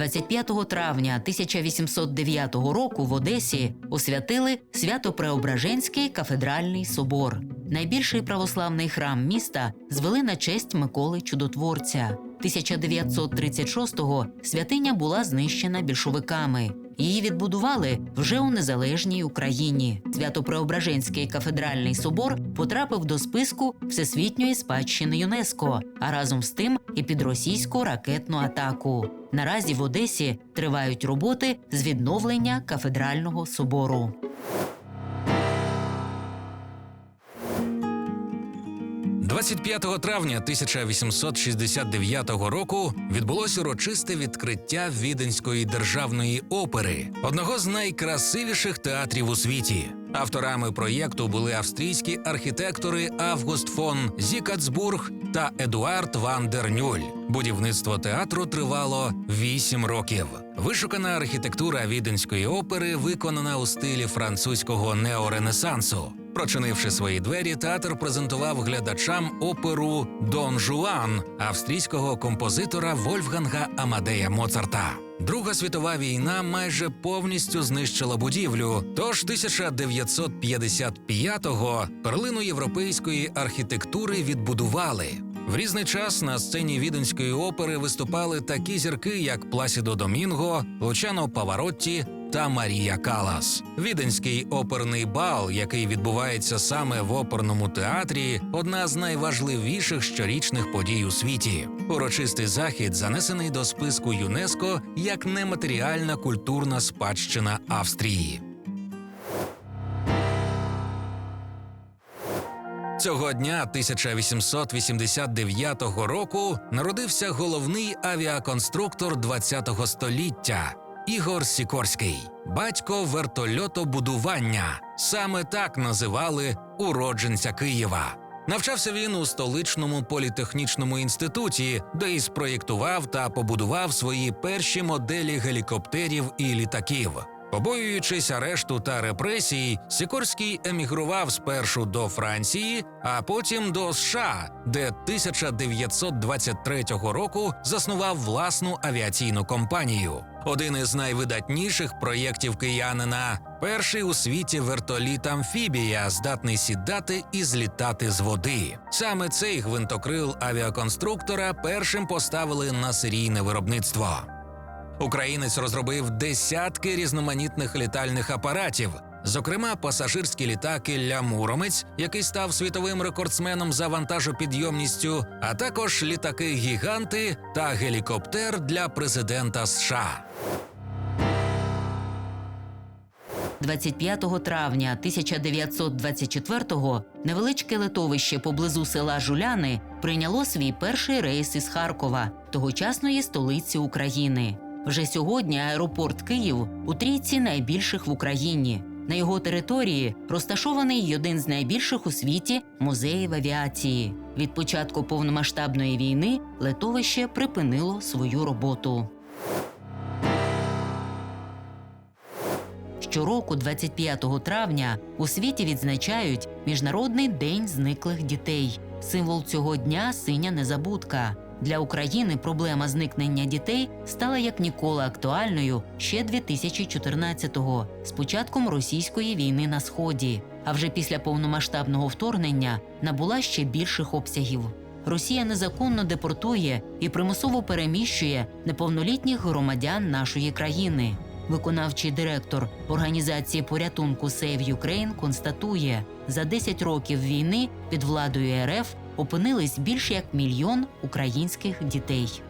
25 травня 1809 року в Одесі освятили Свято-Преображенський кафедральний собор. Найбільший православний храм міста звели на честь Миколи Чудотворця. 1936-го святиня була знищена більшовиками. Її відбудували вже у незалежній Україні. Свято-Преображенський кафедральний собор потрапив до списку Всесвітньої спадщини ЮНЕСКО, а разом з тим і під російську ракетну атаку. Наразі в Одесі тривають роботи з відновлення кафедрального собору. – 25 травня 1869 року відбулось урочисте відкриття Віденської державної опери, одного з найкрасивіших театрів у світі. Авторами проєкту були австрійські архітектори Август фон Зікацбург та Едуард ван дер Нюль. Будівництво театру тривало вісім років. Вишукана архітектура віденської опери виконана у стилі французького неоренесансу. Прочинивши свої двері, театр презентував глядачам оперу Дон Жуан австрійського композитора Вольфганга Амадея Моцарта. Друга світова війна майже повністю знищила будівлю. Тож 1955-го перлину європейської архітектури відбудували. В різний час на сцені віденської опери виступали такі зірки, як Пласідо Домінго, Лучано Паваротті та Марія Калас. Віденський оперний бал, який відбувається саме в оперному театрі, одна з найважливіших щорічних подій у світі. Урочистий захід занесений до списку ЮНЕСКО як нематеріальна культурна спадщина Австрії. Цього дня 1889 року народився головний авіаконструктор ХХ століття Ігор Сікорський, батько вертольотобудування. Саме так називали уродженця Києва. Навчався він у столичному політехнічному інституті, де і спроєктував та побудував свої перші моделі гелікоптерів і літаків. Побоюючись арешту та репресій, Сікорський емігрував спершу до Франції, а потім до США, де 1923 року заснував власну авіаційну компанію. Один із найвидатніших проєктів киянина перший у світі вертоліт амфібія, здатний сідати і злітати з води. Саме цей гвинтокрил авіаконструктора першим поставили на серійне виробництво. Українець розробив десятки різноманітних літальних апаратів, зокрема пасажирські літаки Ля Муромець, який став світовим рекордсменом за вантажопідйомністю, а також літаки-гіганти та гелікоптер для президента США. 25 травня 1924-го невеличке литовище поблизу села Жуляни прийняло свій перший рейс із Харкова, тогочасної столиці України. Вже сьогодні аеропорт Київ у трійці найбільших в Україні. На його території розташований один з найбільших у світі музеїв авіації. Від початку повномасштабної війни литовище припинило свою роботу. Щороку, 25 травня, у світі відзначають Міжнародний день зниклих дітей. Символ цього дня синя незабудка. Для України проблема зникнення дітей стала як ніколи актуальною ще 2014-го, з початком російської війни на сході. А вже після повномасштабного вторгнення набула ще більших обсягів. Росія незаконно депортує і примусово переміщує неповнолітніх громадян нашої країни. Виконавчий директор організації порятунку Save Ukraine констатує, за 10 років війни під владою РФ опинились більше як мільйон українських дітей.